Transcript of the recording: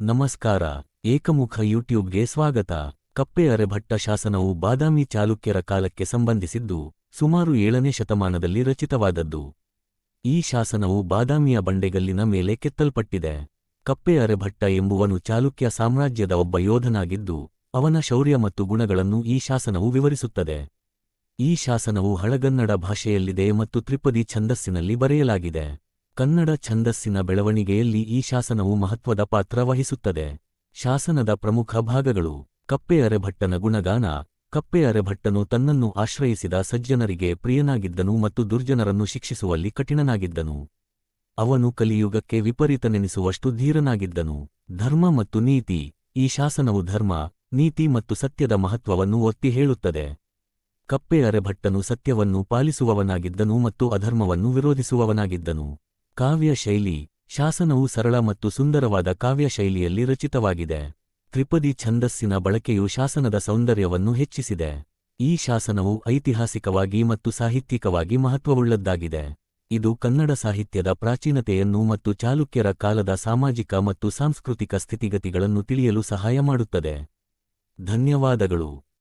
ನಮಸ್ಕಾರ, ಏಕಮುಖ ಯೂಟ್ಯೂಬ್ಗೆ ಸ್ವಾಗತ. ಕಪ್ಪೆ ಅರೆಭಟ್ಟ ಶಾಸನವು ಬಾದಾಮಿ ಚಾಲುಕ್ಯರ ಕಾಲಕ್ಕೆ ಸಂಬಂಧಿಸಿದ್ದು, ಸುಮಾರು ಏಳನೇ ಶತಮಾನದಲ್ಲಿ ರಚಿತವಾದದ್ದು. ಈ ಶಾಸನವು ಬಾದಾಮಿಯ ಬಂಡೆಗಲ್ಲಿನ ಮೇಲೆ ಕೆತ್ತಲ್ಪಟ್ಟಿದೆ. ಕಪ್ಪೆ ಅರೆಭಟ್ಟ ಎಂಬುವನು ಚಾಲುಕ್ಯ ಸಾಮ್ರಾಜ್ಯದ ಒಬ್ಬ ಯೋಧನಾಗಿದ್ದು, ಅವನ ಶೌರ್ಯ ಮತ್ತು ಗುಣಗಳನ್ನು ಈ ಶಾಸನವು ವಿವರಿಸುತ್ತದೆ. ಈ ಶಾಸನವು ಹಳಗನ್ನಡ ಭಾಷೆಯಲ್ಲಿದೆ ಮತ್ತು ತ್ರಿಪದಿ ಛಂದಸ್ಸಿನಲ್ಲಿ ಬರೆಯಲಾಗಿದೆ. ಕನ್ನಡ ಛಂದಸ್ಸಿನ ಬೆಳವಣಿಗೆಯಲ್ಲಿ ಈ ಶಾಸನವು ಮಹತ್ವದ ಪಾತ್ರ ವಹಿಸುತ್ತದೆ. ಶಾಸನದ ಪ್ರಮುಖ ಭಾಗಗಳು ಕಪ್ಪೆ ಅರೆಭಟ್ಟನ ಗುಣಗಾನ, ಕಪ್ಪೆ ಅರೆಭಟ್ಟನು ತನ್ನನ್ನು ಆಶ್ರಯಿಸಿದ ಸಜ್ಜನರಿಗೆ ಪ್ರಿಯನಾಗಿದ್ದನು ಮತ್ತು ದುರ್ಜನರನ್ನು ಶಿಕ್ಷಿಸುವಲ್ಲಿ ಕಠಿಣನಾಗಿದ್ದನು. ಅವನು ಕಲಿಯುಗಕ್ಕೆ ವಿಪರೀತನೆನಿಸುವಷ್ಟು ಧೀರನಾಗಿದ್ದನು. ಧರ್ಮ ಮತ್ತು ನೀತಿ, ಈ ಶಾಸನವು ಧರ್ಮ, ನೀತಿ ಮತ್ತು ಸತ್ಯದ ಮಹತ್ವವನ್ನು ಒತ್ತಿ ಹೇಳುತ್ತದೆ. ಕಪ್ಪೆ ಅರೆಭಟ್ಟನು ಸತ್ಯವನ್ನು ಪಾಲಿಸುವವನಾಗಿದ್ದನು ಮತ್ತು ಅಧರ್ಮವನ್ನು ವಿರೋಧಿಸುವವನಾಗಿದ್ದನು. ಕಾವ್ಯ ಶೈಲಿ ಶಾಸನವು ಸರಳ ಮತ್ತು ಸುಂದರವಾದ ಕಾವ್ಯ ಶೈಲಿಯಲ್ಲಿ ರಚಿತವಾಗಿದೆ. ತ್ರಿಪದಿ ಛಂದಸ್ಸಿನ ಬಳಕೆಯು ಶಾಸನದ ಸೌಂದರ್ಯವನ್ನು ಹೆಚ್ಚಿಸಿದೆ. ಈ ಶಾಸನವು ಐತಿಹಾಸಿಕವಾಗಿ ಮತ್ತು ಸಾಹಿತ್ಯಿಕವಾಗಿ ಮಹತ್ವವುಳ್ಳದ್ದಾಗಿದೆ. ಇದು ಕನ್ನಡ ಸಾಹಿತ್ಯದ ಪ್ರಾಚೀನತೆಯನ್ನು ಮತ್ತು ಚಾಲುಕ್ಯರ ಕಾಲದ ಸಾಮಾಜಿಕ ಮತ್ತು ಸಾಂಸ್ಕೃತಿಕ ಸ್ಥಿತಿಗತಿಗಳನ್ನು ತಿಳಿಯಲು ಸಹಾಯ ಮಾಡುತ್ತದೆ. ಧನ್ಯವಾದಗಳು.